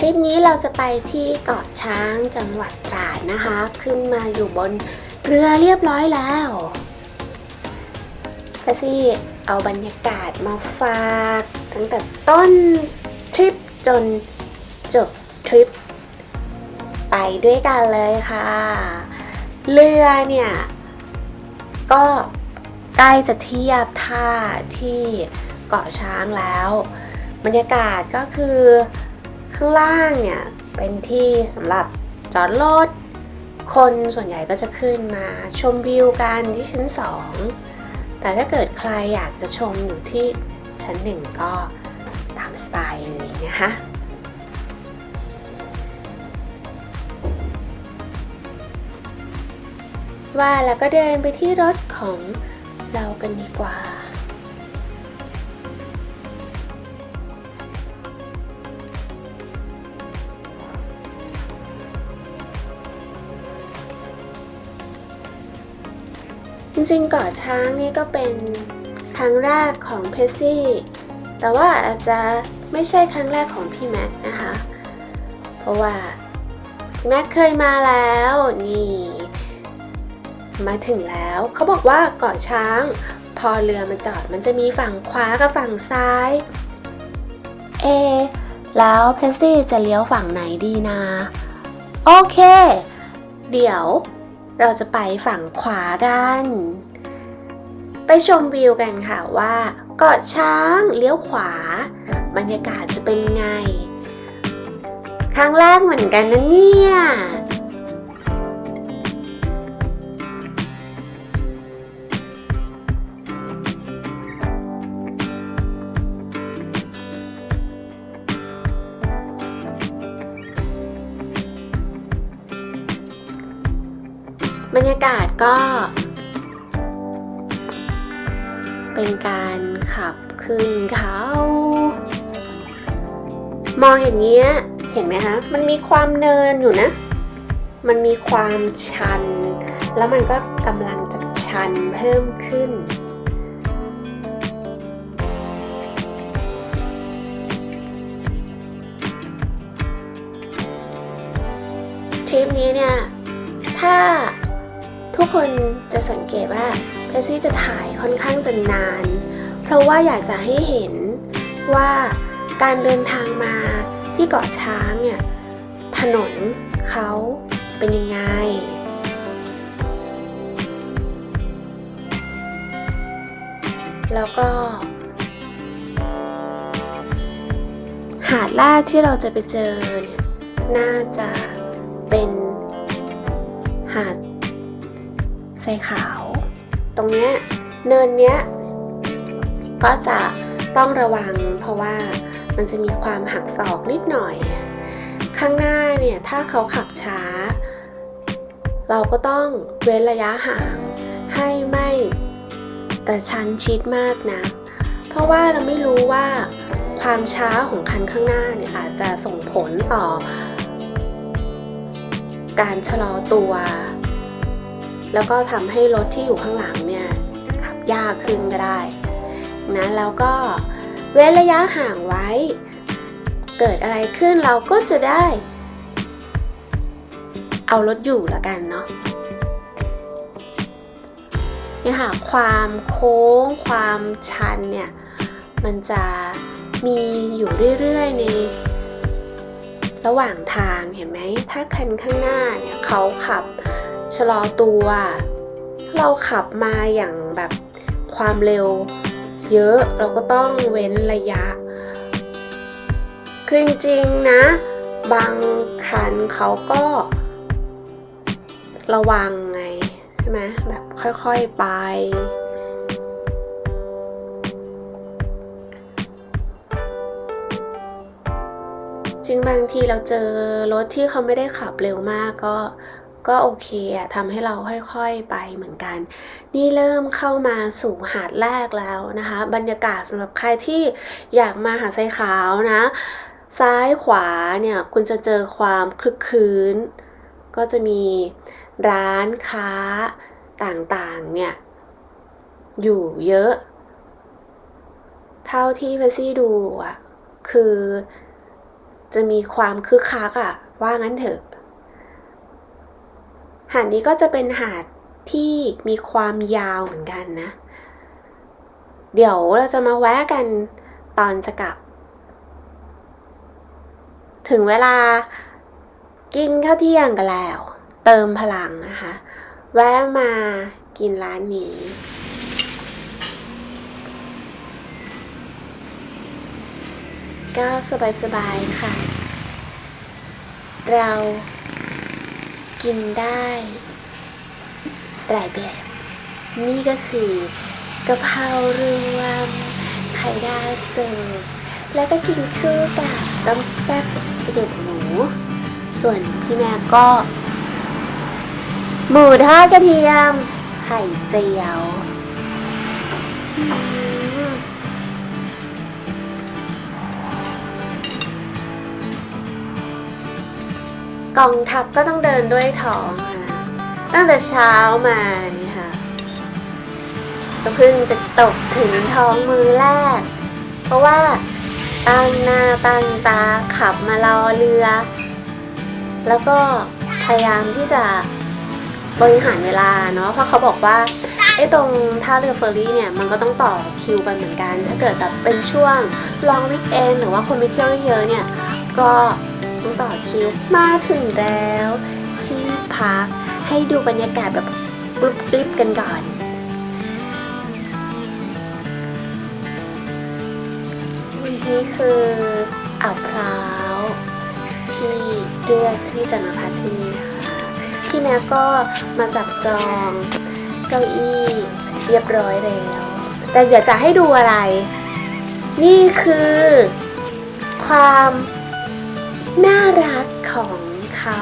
ทริปนี้เราจะไปที่เกาะช้างจังหวัดตราดนะคะ ขึ้นมาอยู่บนเรือเรียบร้อยแล้วพซี่เอาบรรยากาศมาฝาก ตั้งแต่ต้นทริปจนจบทริป ไปด้วยกันเลยค่ะ เรือเนี่ย ก็ใกล้จะเทียบท่าที่เกาะช้างแล้ว บรรยากาศก็คือ ข้างล่างเนี่ย เป็นที่สำหรับจอดรถ คนส่วนใหญ่ก็จะขึ้นมาชมวิวกันที่ชั้น2แต่ถ้าเกิดใครอยากจะชมอยู่ที่ชั้นหนึ่งก็ตามสบายเลยนะคะว่าแล้วก็เดินไปที่รถของเรากันดีกว่า จริงๆเกาะช้างนี่ก็เป็นครั้งแรกของเพซซี่ แต่ว่าอาจจะไม่ใช่ครั้งแรกของพี่แม็กนะคะ เพราะว่าแม็กเคยมาแล้วนี่ มาถึงแล้วเขาบอกว่าเกาะช้าง พอเรือมาจอดมันจะมีฝั่งขวากับฝั่งซ้าย เอ แล้วเพซซี่จะเลี้ยวฝั่งไหนดีนะ โอเค เดี๋ยว เราจะไปฝั่งขวากัน ไปชมวิวกันค่ะว่าเกาะช้างเลี้ยวขวา บรรยากาศจะเป็นไง ครั้งแรกเหมือนกันนะเนี่ย บรรยากาศก็ เป็นการขับขึ้นเขา มองอย่างเงี้ย เห็นไหมคะ มันมีความเนินอยู่นะ มันมีความชัน แล้วมันก็กำลังจะชันเพิ่มขึ้นทริปนี้เนี่ย ถ้า คนจะสังเกตว่าเพรซี่จะถ่ายค่อนข้างจะนาน เพราะว่าอยากจะให้เห็นว่าการเดินทางมาที่เกาะช้างเนี่ยถนนเขาเป็นยังไง แล้วก็ หาดแรกที่เราจะไปเจอเนี่ย น่าจะเป็นหาด ทรายขาว ตรงเนี้ยเนินเนี้ยก็จะต้องระวังเพราะว่ามันจะมีความหักศอกนิดหน่อย ข้างหน้าเนี่ยถ้าเขาขับช้า เราก็ต้องเว้นระยะห่างให้ไม่กระชั้นชิดมากนะเพราะว่าเราไม่รู้ว่าความช้าของคันข้างหน้าเนี่ยอาจจะส่งผลต่อ การชะลอตัว แล้วก็ทำให้รถที่อยู่ข้างหลังเนี่ยขับยากขึ้นก็ได้นะแล้วก็เว้นระยะห่างไว้ เกิดอะไรขึ้นเราก็จะได้ เอารถอยู่ล้วกันเนาะเนี่ยค่ะความโค้งความชันเนี่ย มันจะมีอยู่เรื่อยๆในระหว่างทางเห็นไหม ถ้าคันข้างหน้าเนี่ยเขาขับ ชะลอตัว เราขับมาอย่างแบบความเร็ว เยอะเราก็ต้องเว้นระยะ คือจริงๆนะ บางคันเขาก็ ระวังไง ใช่ไหมแบบค่อยๆไปจริงบางทีเราเจอรถที่เขาไม่ได้ขับเร็วมากก็ ก็โอเคอะทำให้เราค่อยๆไปเหมือนกัน นี่เริ่มเข้ามาสู่หาดแรกแล้วนะคะ บรรยากาศสำหรับใครที่อยากมาหาดทรายขาวนะ ซ้ายขวาเนี่ยคุณจะเจอความคลึกคลื้นก็จะมีร้านค้าต่างๆเนี่ยอยู่เยอะ เท่าที่เพซี่ดูอะคือจะมีความคึกคักอะว่างั้นเถอะ หาดนี้ก็จะเป็นหาดที่มีความยาวเหมือนกันนะ เดี๋ยวเราจะมาแวะกันตอนจะกลับ ถึงเวลากินข้าวเที่ยงกันแล้ว เติมพลังนะคะ แวะมากินร้านนี้ก็สบายๆค่ะ เรา กินได้หลายแบบ นี่ก็คือกะเพรารวมไข่ดาวเสิร์ฟแล้วก็กินคู่กับต้มแซ่บกระดูกหมู ส่วนพี่แม่ก็ หมูทอดกระเทียม ไข่เจียว กองทัพก็ต้องเดินด้วยท้องค่ะตั้งแต่เช้ามานี่ค่ะก็เพิ่งจะตกถึงท้องมือแรก เพราะว่าตั้งหน้าตั้งตาขับมารอเรือ แล้วก็พยายามที่จะบริหารเวลาเนาะเพราะเขาบอกว่าไอ้ตรงท่าเรือเฟอร์รี่เนี่ยมันก็ต้องต่อคิวกันเหมือนกัน ถ้าเกิดแบบเป็นช่วงลองวิกเอนหรือว่าคนไปเที่ยวเยอะเนี่ยก็ ต้องต่อคิวมาถึงแล้ว ที่พักให้ดูบรรยากาศแบบกรุบกริบกันก่อนนี่คืออ่าวพร้าวที่เลือกที่จะมาพักที่นี่นะคะพี่แม่ก็มาจับจองเก้าอี้เรียบร้อยแล้ว แต่เดี๋ยวจะให้ดูอะไร นี่คือความ น่ารักของเขา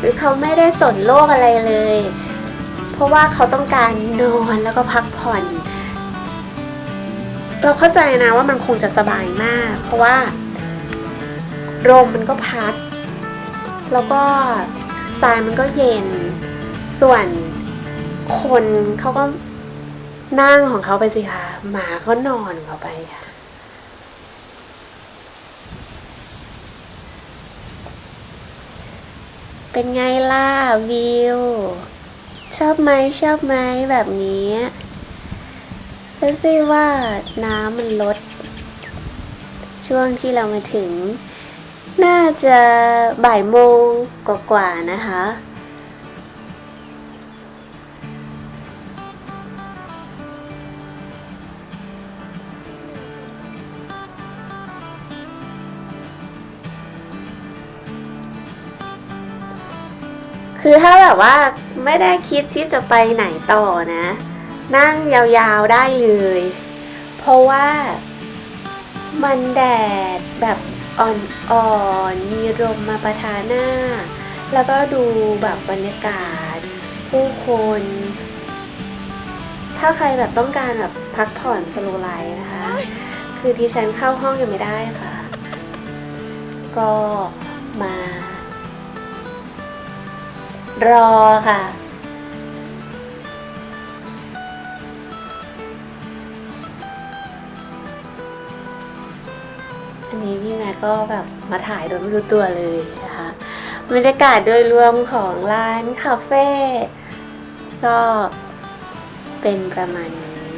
คือเขาไม่ได้สนโลกอะไรเลย เพราะว่าเขาต้องการนอนแล้วก็พักผ่อน เราเข้าใจนะว่ามันคงจะสบายมาก เพราะว่าลมมันก็พัด แล้วก็ทรายมันก็เย็น ส่วนคนเขาก็ นั่งของเขาไปสิคะหมาก็นอนของเขาไปค่ะเป็นไงล่ะวิว ชอบไหมชอบไหมแบบนี้ก็สิว่าน้ำมันลด ช่วงที่เรามาถึง น่าจะบ่ายโมงกว่าๆนะคะ คือถ้าแบบว่าไม่ได้คิดที่จะไปไหนต่อนะ นั่งยาวๆได้เลย เพราะว่ามันแดดแบบอ่อนๆ มีลมมาประทานหน้า แล้วก็ดูแบบบรรยากาศ ผู้คน ถ้าใครแบบต้องการแบบพักผ่อนสโลไลฟ์นะคะ คือดิฉันเข้าห้องยังไม่ได้ค่ะ ก็มา รอค่ะ อันนี้พี่แม่ก็แบบมาถ่ายโดยไม่รู้ตัวเลยนะคะบรรยากาศโดยรวมของร้านคาเฟ่ก็เป็นประมาณนี้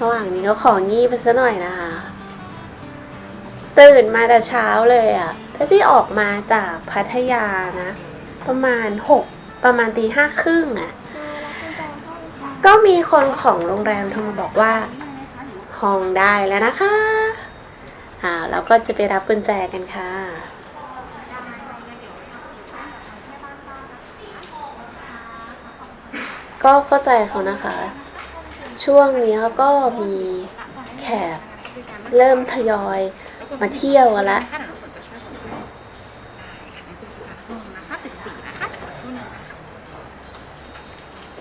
ระหว่างนี้ก็ของงีบไปซะหน่อยนะคะ ตื่นมาแต่เช้าเลยอะ่ะถ้าซี่ออกมาจากพัทยานะ ประมาณหกประมาณตีห้าครึ่งอะ่ะ ก็มีคนของโรงแรมโทรมาบอกว่า ห้องได้แล้วนะคะอ่าแล้วก็จะไปรับกุญแจกันค่ะก็เข้าใจเขานะคะ ช่วงนี้เขาก็มีแขกเริ่มทยอย มาเที่ยวกันละะ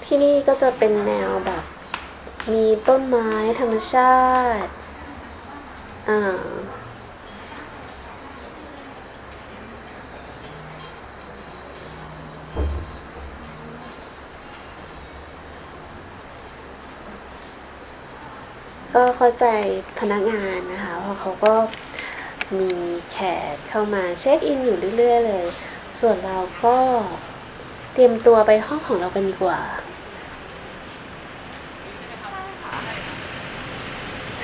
ที่นี่ก็จะเป็นแนวแบบ มีต้นไม้ธรรมชาติอ่าก็เข้าใจพนักงานนะคะเพราะเขาก็ มีแขกเข้ามาเช็คอินอยู่เรื่อยๆเลย ส่วนเราก็เตรียมตัวไปห้องของเรากันดีกว่า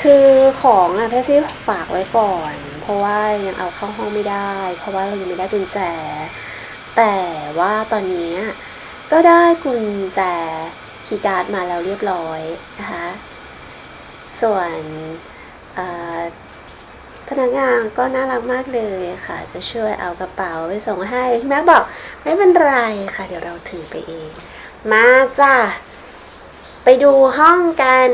คือของอะพี่ซี่ฝากไว้ก่อน เพราะว่ายังเอาเข้าห้องไม่ได้ เพราะว่าเรายังไม่ได้กุญแจ แต่ว่าตอนนี้ก็ได้กุญแจคีย์การ์ดมาแล้วเรียบร้อยนะคะ ส่วนเอ่อ พนักงานก็น่ารักมากเลยค่ะ จะช่วยเอากระเป๋าไปส่งให้พี่แม่บอกไม่เป็นไรค่ะ เดี๋ยวเราถือไปเอง มาจ้ะไปดูห้องกัน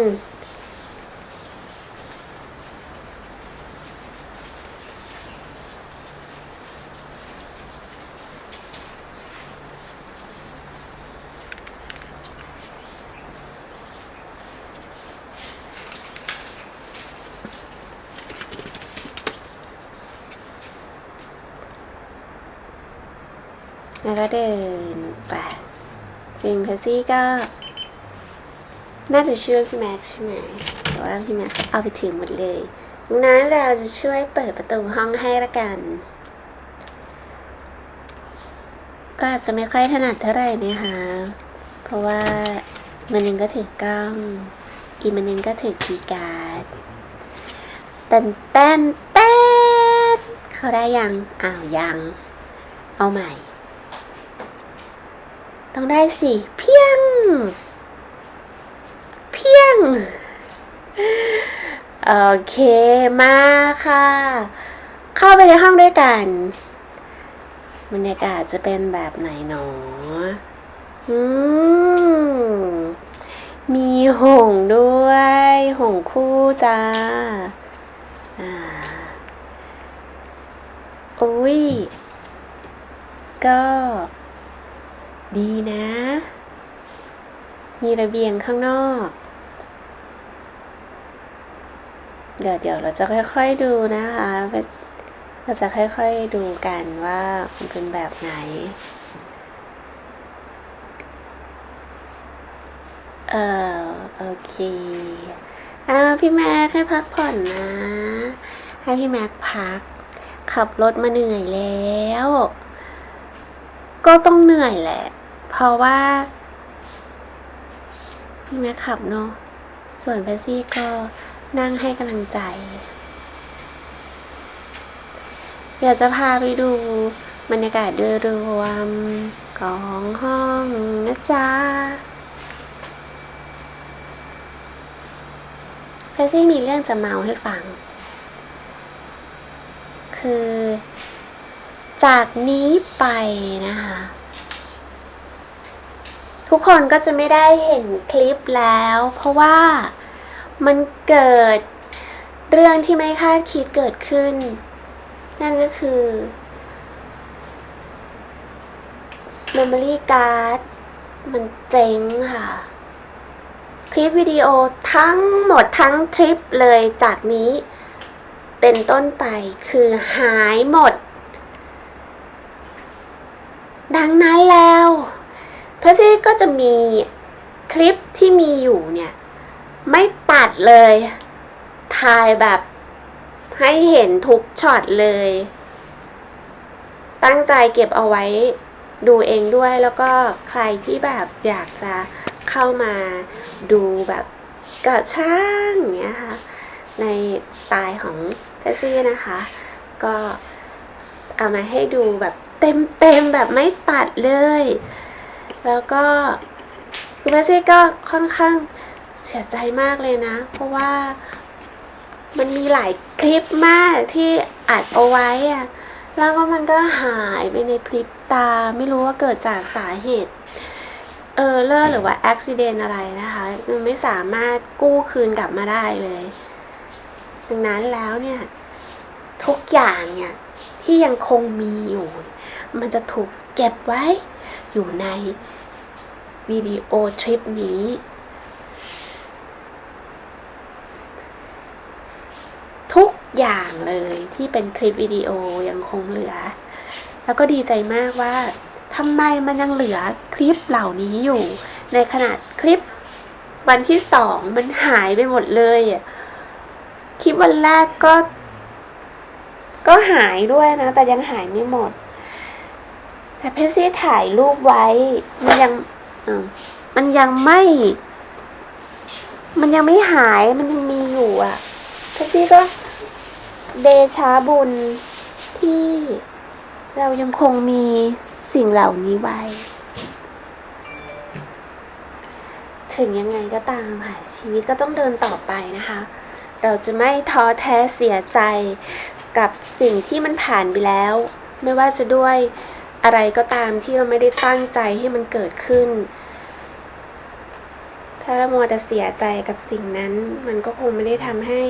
แล้วก็เดินไปจริงเพซซี่ก็ น่าจะช่วยพี่แม็กซ์ใช่ไหมแต่ว่าพี่แม็กซ์เอาไปถึงหมดเลยงนั้นเราจะช่วยเปิดประตูห้องให้ละกัน ก็อาจจะไม่ค่อยถนัดเท่าไหร่นะคะ เพราะว่ามันหนึงก็ถือกล้อง อีมันหนึงก็ถือคีย์การ์ดเต้นเต้นเต้นเขาได้ยัง อ้าวยัง เอาใหม่ ต้องได้สิเพียง เพียง โอเคมาค่ะ เข้าไปในห้องด้วยกันบรรยากาศจะเป็นแบบไหนหนออืมมีหงด้วย หงคู่จ้าอุ้ยก็ ดีนะ มีระเบียงข้างนอก เดี๋ยวเดี๋ยวเราจะค่อยๆดูนะคะเราจะค่อยๆดูกันว่ามันเป็นแบบไหน เออโอเคอ้าวพี่แม็กให้พักผ่อนนะ ให้พี่แม็กพัก ขับรถมาเหนื่อยแล้ว ก็ต้องเหนื่อยแหละ ราะว่าพี่แม็กขับเนาะส่วนเพซี่ก็นั่งให้กำลังใจ เดี๋ยวจะพาไปดูบรรยากาศโดยรวมของห้องนะจ๊ะเพซี่มีเรื่องจะเมาให้ฟัง คือ จากนี้ไปนะคะ ทุกคนก็จะไม่ได้เห็นคลิปแล้ว เพราะว่ามันเกิดเรื่องที่ไม่คาดคิดเกิดขึ้น นั่นก็คือ Memory Card มันเจ๊งค่ะ คลิปวิดีโอทั้งหมดทั้งทริปเลยจากนี้ เป็นต้นไปคือหายหมด ดังนั้นแล้ว เพอซี่ก็จะมีคลิปที่มีอยู่เนี่ย ไม่ตัดเลยถ่ายแบบให้เห็นทุกช็อตเลย ตั้งใจเก็บเอาไว้ดูเองด้วยแล้วก็ใครที่แบบอยากจะเข้ามาดูแบบกระช่างอย่างเงี้ยค่ะ ในสไตล์ของเพซซี่นะคะ ก็เอามาให้ดูแบบเต็มๆแบบไม่ตัดเลย แล้วก็คือแมซี่ก็ค่อนข้างเสียใจมากเลยนะ เพราะว่ามันมีหลายคลิปมากที่อัดเอาไว้อะแล้วก็มันก็หายไปในพริบตา ไม่รู้ว่าเกิดจากสาเหตุเออเลอร์หรือว่าอุบิเหตุอะไรนะคะคือไม่สามารถกู้คืนกลับมาได้เลยดังนั้นแล้วเนี่ย ทุกอย่างเนี่ย ที่ยังคงมีอยู่ มันจะถูกเก็บไว้ อยู่ในวิดีโอทริปนี้ ทุกอย่างเลยที่เป็นคลิปวิดีโอยังคงเหลือ แล้วก็ดีใจมากว่าทำไมมันยังเหลือคลิปเหล่านี้อยู่ ในขนาดคลิปวันที่สองมันหายไปหมดเลยคลิปวันแรกก็ ก็หายด้วยนะ แต่ยังหายไม่หมด แต่เพชรซี่ถ่ายรูปไว้ มันยังมันยังไม่ มันยังไม่หายมันยังมีอยู่อะเพชรซี่ก็เดชาบุญที่เรายังคงมีสิ่งเหล่านี้ไว้ ถึงยังไงก็ตามค่ะ ชีวิตก็ต้องเดินต่อไปนะคะ เราจะไม่ท้อแท้เสียใจกับสิ่งที่มันผ่านไปแล้ว ไม่ว่าจะด้วย อะไรก็ตามที่เราไม่ได้ตั้งใจให้มันเกิดขึ้น ถ้าเรามัวแต่เสียใจกับสิ่งนั้น มันก็คงไม่ได้ทำให้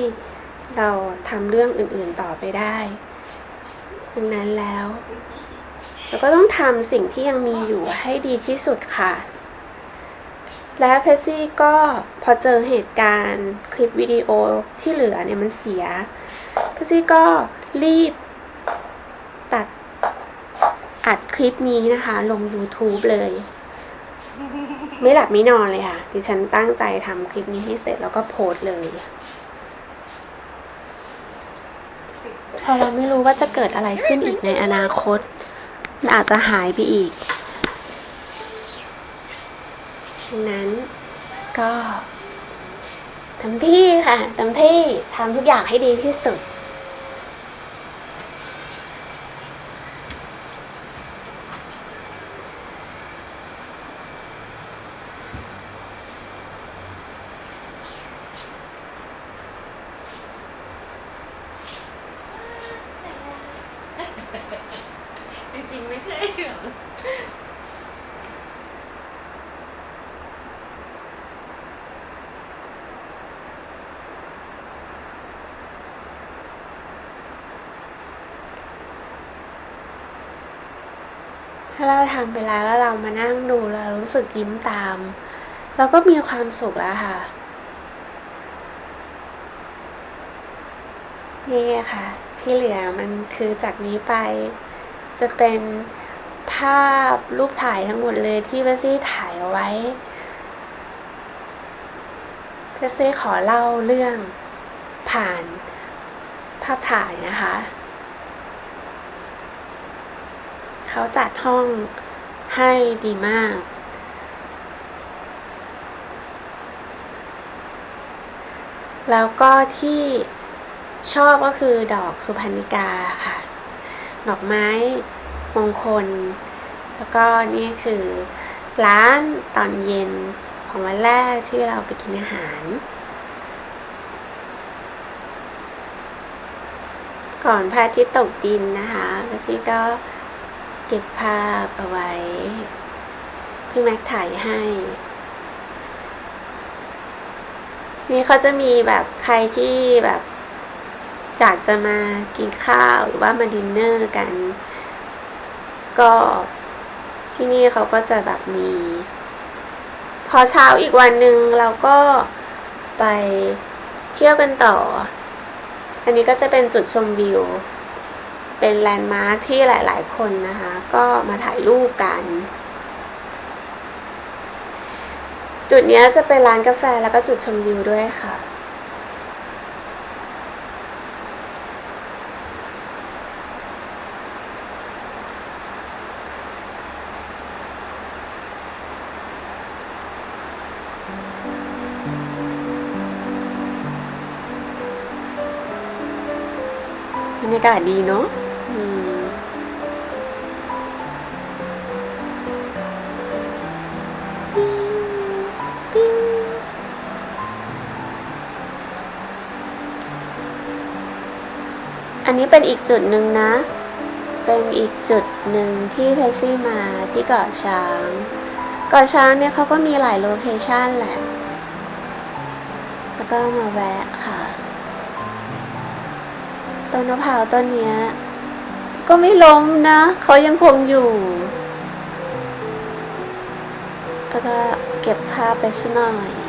เราทำเรื่องอื่นๆต่อไปได้ดังนั้นแล้วเราก็ต้องทำสิ่งที่ยังมีอยู่ให้ดีที่สุดค่ะ และเพซี่ก็พอเจอเหตุการณ์คลิปวิดีโอที่เหลือเนี่ยมันเสีย เพซี่ก็รีบ อัดคลิปนี้นะคะ ลง YouTube เลย ไม่หลับไม่นอนเลยค่ะ ดิฉันตั้งใจทำคลิปนี้ให้เสร็จแล้วก็โพสต์เลย พอเราไม่รู้ว่าจะเกิดอะไรขึ้นอีกในอนาคต มันอาจจะหายไปอีกดังนั้นก็เต็มที่ค่ะเต็มที่ทำทุกอย่างให้ดีที่สุด จริงๆ ไม่ใช่เหรอ ถ้าเราทำไปแล้วแล้วเรามานั่งดูเรารู้สึกยิ้มตาม เราก็มีความสุขแล้วค่ะ นี่ไงค่ะ ที่เหลือมันคือจากนี้ไป จะเป็นภาพรูปถ่ายทั้งหมดเลยที่เบสซี่ถ่ายเอาไว้เบสซี่ขอเล่าเรื่องผ่านภาพถ่ายนะคะ เขาจัดห้องให้ดีมาก แล้วก็ที่ชอบก็คือดอกสุพรรณิกาค่ะ ดอกไม้มงคล แล้วก็นี่คือร้านตอนเย็นของวันแรกที่เราไปกินอาหาร ก่อนพระอาทิตย์ตกดินนะคะแล้วซี่ก็ เก็บภาพเอาไว้ พี่แม็กถ่ายให้ นี่เขาจะมีแบบใครที่แบบอยากจะมากินข้าวหรือว่ามาดินเนอร์กัน ก็ที่นี่เขาก็จะแบบมี พอเช้าอีกวันหนึ่งเราก็ไปเที่ยวกันต่อ อันนี้ก็จะเป็นจุดชมวิว เป็นแลนด์มาร์คที่หลาย ๆ คนนะคะ ก็มาถ่ายรูปกัน จุดนี้จะเป็นร้านกาแฟแล้วก็จุดชมวิวด้วยค่ะบรรยากาศดีเนาะ นี้เป็นอีกจุดหนึ่งนะ เป็นอีกจุดหนึ่งที่เพซี่มาที่เกาะช้าง เกาะช้างเนี่ยเขาก็มีหลายโลเคชันแหละ แล้วก็มาแวะค่ะ ต้นมะพร้าวต้นนี้ก็ไม่ล้มนะ เขายังคงอยู่ แล้วก็เก็บภาพไปสักหน่อย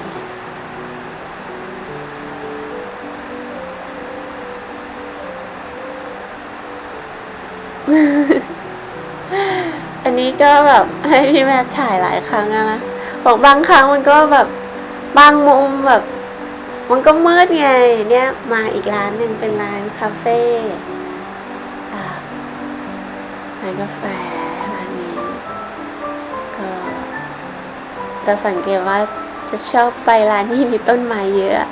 ก็แบบให้พี่แม่ถ่ายหลายครั้งนะบอกบางครั้งมันก็แบบบางมุมแบบ มันก็มืดไง เนี่ย มาอีกร้านหนึ่งเป็นร้านคาเฟ่ร้านกาแฟร้านนี้ ก็จะสังเกตว่าจะชอบไปร้านที่มีต้นไม้เยอะ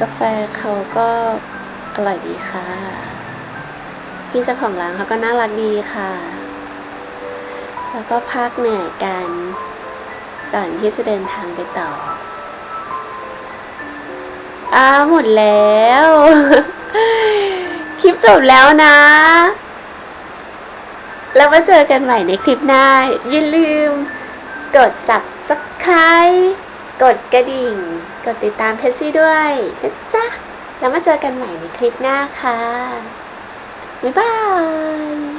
กาแฟเขาก็อร่อยดีค่ะ พี่เจ้าของร้านเขาก็น่ารักดีค่ะ แล้วก็พักเหนื่อยกันก่อนที่จะเดินทางไปต่อ อ้าวหมดแล้ว คลิปจบแล้วนะ แล้วมาเจอกันใหม่ในคลิปหน้า อย่าลืม กด subscribe กดกระดิ่ง กดติดตามเพจซี่ด้วยนะจ๊ะ แล้วมาเจอกันใหม่ในคลิปหน้าค่ะ บ๊ายบาย